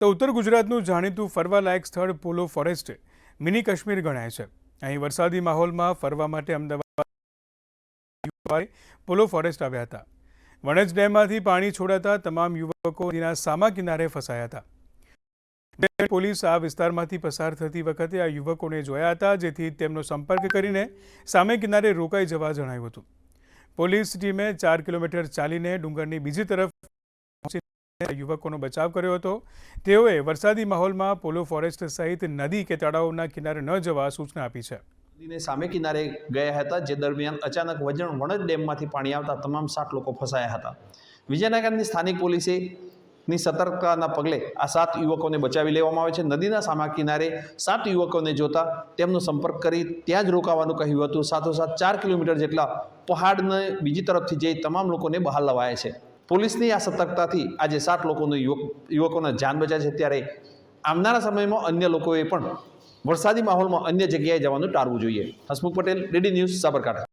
તો ઉત્તર ગુજરાતનું જાણીતું ફરવાલાયક સ્થળ પોલો ફોરેસ્ટ મિની કાશ્મીર ગણાય છે. અહીં વરસાદી માહોલમાં ફરવા માટે અમદાવાદ પોલો ફોરેસ્ટ આવ્યા હતા. વણજ ડેમમાંથી પાણી છોડાતા તમામ યુવકો નદીના સામા કિનારે ફસાયા હતા. પોલીસ આ વિસ્તારમાંથી પસાર થતી વખતે આ યુવકોને જોયા હતા, જેથી તેમનો સંપર્ક કરીને સામે કિનારે રોકાઈ જવા જણાવ્યું હતું. પોલીસ ટીમે ચાર કિલોમીટર ચાલીને ડુંગરની બીજી તરફ યુવકોનો બચાવ કર્યો હતો. તેઓએ વરસાદી માહોલમાં પોલો ફોરેસ્ટ સહિત નદી કે તળાવના કિનારે ન જવા સૂચના આપી છે. નદીને સામે કિનારે ગયા હતા, જે દરમિયાન અચાનક વજણ વણજ ડેમમાંથી પાણી આવતા તમામ સાત લોકો ફસાયા હતા. વિજયનગરની સ્થાનિક પોલીસે ની સતર્કતાના પગલે આ સાત યુવકોને બચાવી લેવામાં આવે છે. નદીના સામા કિનારે સાત યુવકોને જોતા તેમનો સંપર્ક કરી ત્યાં જ રોકાવાનું કહ્યું હતું. સાથોસાથ ચાર કિલોમીટર જેટલા પહાડને બીજી તરફથી જઈ તમામ લોકોને બહાર લવાયા છે. પોલીસની આ સતર્કતાથી આજે સાત લોકોનું યુવક યુવકોના જાન બચાવે છે. ત્યારે આવનારા સમયમાં અન્ય લોકોએ પણ વરસાદી માહોલમાં અન્ય જગ્યાએ જવાનું ટાળવું જોઈએ. Hasmukh Patel DD news Sabarkantha.